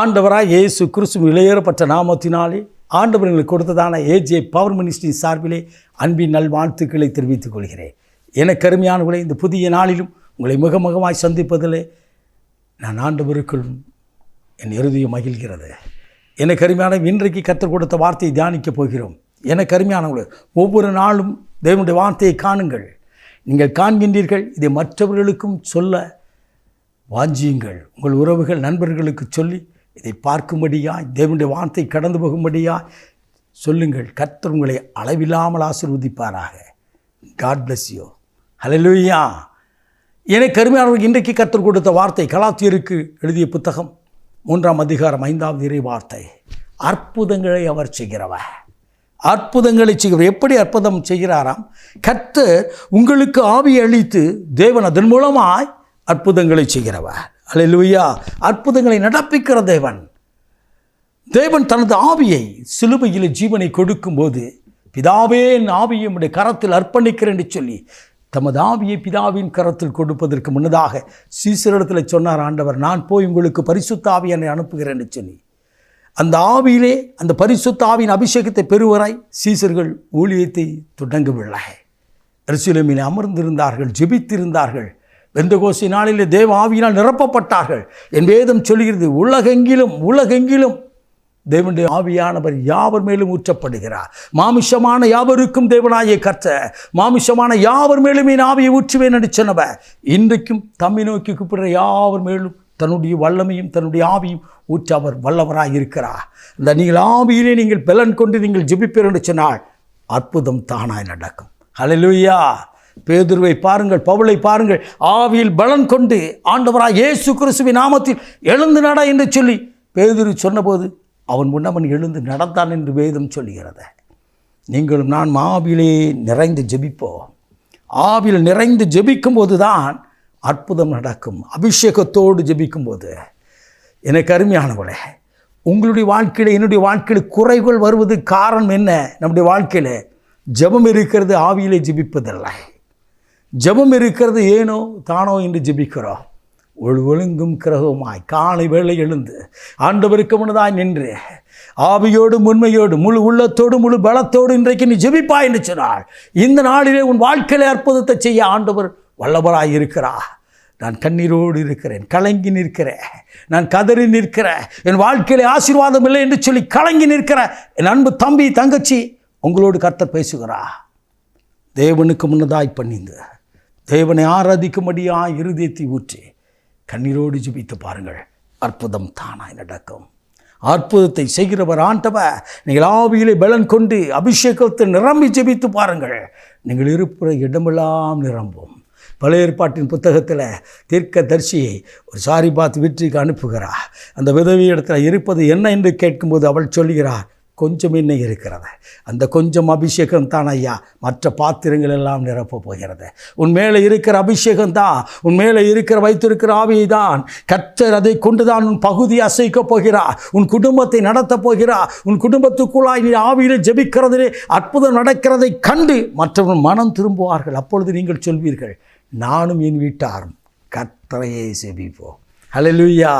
ஆண்டவராக இயேசு கிறிஸ்து இளையேறப்பட்ட நாமத்தினாலே ஆண்டவர் எங்களுக்கு கொடுத்ததான ஏஜே பவர் மினிஸ்ட்ரி சார்பிலே அன்பின் நல்வாழ்த்துக்களை தெரிவித்துக் கொள்கிறேன். எனக்கு அருமையானவர்களே இந்த புதிய நாளிலும் உங்களை முகமுகமாய் சந்திப்பதிலே நான் ஆண்டவருக்குள் என் இறுதியும் மகிழ்கிறது. எனக்கு அருமையான இன்றைக்கு கற்றுக் கொடுத்த வார்த்தையை தியானிக்கப் போகிறோம். எனக்கு அருமையானவர்களே ஒவ்வொரு நாளும் தேவனுடைய வார்த்தையை காணுங்கள். நீங்கள் காண்கின்றீர்கள் இதை மற்றவர்களுக்கும் சொல்ல வாஞ்சியுங்கள். உங்கள் உறவுகள் நண்பர்களுக்கு சொல்லி இதை பார்க்கும்படியாய் தேவனுடைய வார்த்தை கடந்து போகும்படியாய் சொல்லுங்கள். கர்த்தர் உங்களை அளவில்லாமல் ஆசிர்வதிப்பாராக. காட் பிளஸ் யூ ஹலலூயா எனக்கு அருமையானவர்கள் இன்றைக்கு கர்த்தர் கொடுத்த வார்த்தை கலாத்தியருக்கு எழுதிய புத்தகம் மூன்றாம் அதிகாரம் ஐந்தாவது இறை வார்த்தை அற்புதங்களை அவர் செய்கிறவர். அற்புதங்களை செய்கிறவர். எப்படி அற்புதம் செய்கிறாராம்? கர்த்தர் உங்களுக்கு ஆவி அளித்து தேவன் அதன் மூலமாய் அற்புதங்களை செய்கிறவர். அலையிலுயா அற்புதங்களை நடப்பிக்கிற தேவன். தேவன் தனது ஆவியை சிலுவையில் ஜீவனை கொடுக்கும்போது பிதாவே என் ஆவியை உடைய கரத்தில் அர்ப்பணிக்கிறேன் என்று சொல்லி தமது ஆவியை பிதாவின் கரத்தில் கொடுப்பதற்கு முன்னதாக சீசரிடத்தில் சொன்னார் ஆண்டவர் நான் போய் உங்களுக்கு பரிசுத்த ஆவியனை அனுப்புகிறேன் என்று சொல்லி. அந்த ஆவியிலே அந்த பரிசுத்த ஆவியின் அபிஷேகத்தை பெறுவராய் சீசர்கள் ஊழியத்தை தொடங்கவில்லை எருசலேமில் அமர்ந்திருந்தார்கள் ஜெபித்திருந்தார்கள். வெந்தகோசி நாளிலே தேவ ஆவியினால் நிரப்பப்பட்டார்கள். என் வேதம் சொல்கிறது உலகெங்கிலும் உலகெங்கிலும் தேவனுடைய ஆவியானவர் யாவர் மேலும் ஊற்றப்படுகிறார்? மாமிஷமான யாவருக்கும் தேவனாயை கற்ற மாமிஷமான யாவர் மேலும் என் ஆவியை ஊற்றுவேன் என்று சொன்னவர். இன்றைக்கும் தம்மை நோக்கி கூப்பிடுற யாவர் மேலும் தன்னுடைய வல்லமையும் தன்னுடைய ஆவியும் ஊற்ற அவர் வல்லவராக இருக்கிறார். இந்த நீங்கள் ஆவியிலே நீங்கள் பலன் கொண்டு நீங்கள் ஜெபிப்பீர் என்று சொன்னால் அற்புதம் தானாய் நடக்கும். ஹalleluya. பேதுருவை பாருங்கள் பவுளை பாருங்கள் ஆவியில் பலன் கொண்டு ஆண்டவராக இயேசு கிறிஸ்துவின் நாமத்தில் எழுந்து நட என்று சொல்லி பேதுரு சொன்னபோது அவன் முன்னவன் எழுந்து நடந்தான் என்று வேதம் சொல்லுகிறது. நீங்களும் நான் ஆவிலே நிறைந்து ஜெபிப்போம். ஆவியில் நிறைந்து ஜெபிக்கும்போது தான் அற்புதம் நடக்கும். அபிஷேகத்தோடு ஜெபிக்கும்போது. எனக்கு அருமையானவளே உங்களுடைய வாழ்க்கையில் என்னுடைய வாழ்க்கையில் குறைகள் வருவது காரணம் என்ன? நம்முடைய வாழ்க்கையில் ஜெபம் இருக்கிறது ஆவியிலே ஜெபிப்பதில்லை. ஜெபம் இருக்கிறது ஏனோ தானோ என்று ஜெபிக்கிறோம். ஒழு ஒழுங்கும் கிரகமாய் காலை வேளை எழுந்து ஆண்டவருக்கு முன்னதாய் நின்று ஆவியோடு உண்மையோடு முழு உள்ளத்தோடு முழு பலத்தோடு இன்றைக்கு நீ ஜெபிப்பா என்று சொன்னாள். இந்த நாளிலே உன் வாழ்க்கையில அற்புதத்தை செய்ய ஆண்டவர் வல்லவராய் இருக்கிறா நான் கண்ணீரோடு இருக்கிறேன் கலங்கி நிற்கிறேன் நான் கதறி நிற்கிறேன் என் வாழ்க்கையிலே ஆசீர்வாதம் இல்லை என்று சொல்லி கலங்கி நிற்கிறேன் என் அன்பு தம்பி தங்கச்சி உங்களோடு கர்த்தர் பேசுகிறா தேவனுக்கு முன்னதாய் பண்ணிந்து தேவனை ஆராதிக்கும்படியா இருதயத்தை ஊற்றி கண்ணீரோடு ஜிபித்து பாருங்கள். அற்புதம் தானாய் நடக்கும். அற்புதத்தை செய்கிறவர் ஆண்டவ நீங்கள் ஆவியிலே பலன் கொண்டு அபிஷேகத்தை நிரம்பி ஜெபித்து பாருங்கள். நீங்கள் இருப்புற இடமெல்லாம் நிரம்பும். பழைய ஏற்பாட்டின் புத்தகத்தில் தீர்க்க தரிசியை ஒரு சாரி பார்த்து வீட்டுக்கு அனுப்புகிறார். அந்த விதவி இடத்துல இருப்பது என்ன என்று கேட்கும்போது அவள் சொல்கிறார் கொஞ்சம் என்ன இருக்கிறது. அந்த கொஞ்சம் அபிஷேகம் தான் ஐயா மற்ற பாத்திரங்கள் எல்லாம் நிரப்பப் போகிறது. உன் மேலே இருக்கிற அபிஷேகம் தான் உன் மேலே இருக்கிற வைத்திருக்கிற ஆவியை தான். கத்தர் அதை கொண்டு தான் உன் பகுதி அசைக்கப் போகிறா உன் குடும்பத்தை நடத்தப் போகிறா உன் குடும்பத்துக்குள்ளாய் நீ ஆவியில் ஜெபிக்கிறதிலே அற்புதம் நடக்கிறதை கண்டு மற்றவர்கள் மனம் திரும்புவார்கள். அப்பொழுது நீங்கள் சொல்வீர்கள் நானும் என் வீட்டாரும் கத்தரையே செபிப்போம் ஹலலுயா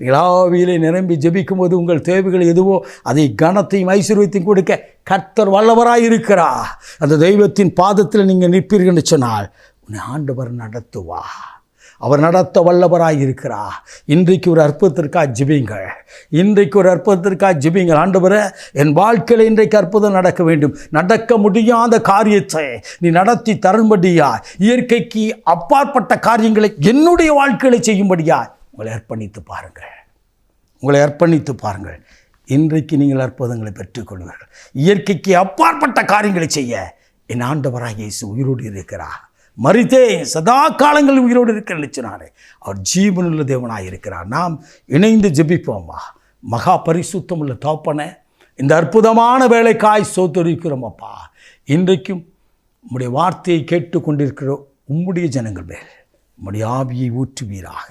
நீங்கள் ஆவியிலே நிரம்பி ஜெபிக்கும்போது உங்கள் தேவைகள் எதுவோ அதை கனத்தையும் ஐஸ்வர்யத்தையும் கொடுக்க கர்த்தர் வல்லவராக இருக்கிறா அந்த தெய்வத்தின் பாதத்தில் நீங்கள் நிற்பீர்கள் என்று சொன்னால் உன்னை ஆண்டவர் நடத்துவா. அவர் நடத்த வல்லவராக இருக்கிறா இன்றைக்கு ஒரு அற்புதத்திற்காக ஜிபிங்கள் இன்றைக்கு ஒரு அற்புதத்திற்காக ஜெபிங்கள் ஆண்டவரை என் வாழ்க்கையில் இன்றைக்கு அற்புதம் நடக்க வேண்டும். நடக்க முடியாத காரியத்தை நீ நடத்தி தரும்படியா இயற்கைக்கு அப்பாற்பட்ட காரியங்களை என்னுடைய வாழ்க்கையில் செய்யும்படியா உங்களை அர்ப்பணித்து பாருங்கள். உங்களை அர்ப்பணித்து பாருங்கள். இன்றைக்கு நீங்கள் அற்புதங்களை பெற்றுக்கொள்வீர்கள் இயற்கைக்கு அப்பாற்பட்ட காரியங்களை செய்ய என் ஆண்டவராக இயேசு உயிரோடு இருக்கிறார். மறித்தே சதா காலங்கள் உயிரோடு இருக்கிற சொன்னாரே அவர் ஜீவனுள்ள தேவனாக இருக்கிறார். நாம் இணைந்து ஜெபிப்போம்மா மகா பரிசுத்தம் உள்ள தோப்பனை இந்த அற்புதமான வேலைக்காய் சோத்தரிக்கிறோம் அப்பா. இன்றைக்கும் உம்முடைய வார்த்தையை கேட்டுக்கொண்டிருக்கிறோம் உம்முடைய ஜனங்கள் மேல் உம்முடைய ஆவியை ஊற்றுவீராக.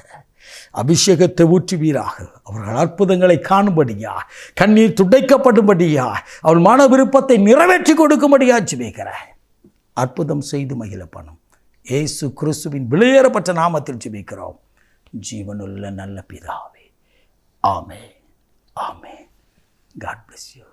அபிஷேகத்தை ஊற்றுவீராக. அவர்கள் அற்புதங்களை காணும்படியா? கண்ணீர் துடைக்கப்படும்படியா? அவள் மன விருப்பத்தை நிறைவேற்றி கொடுக்கும்படியா ஜெபிக்கிறேன் அற்புதம் செய்து மகிழ பண்ணும் இயேசு கிறிஸ்துவின் வெளியேறப்பட்ட நாமத்தில் ஜெபிக்கிறோம். ஜீவனுள்ள நல்ல பிதாவே. ஆமே ஆமே காட் பிளஸ் யூ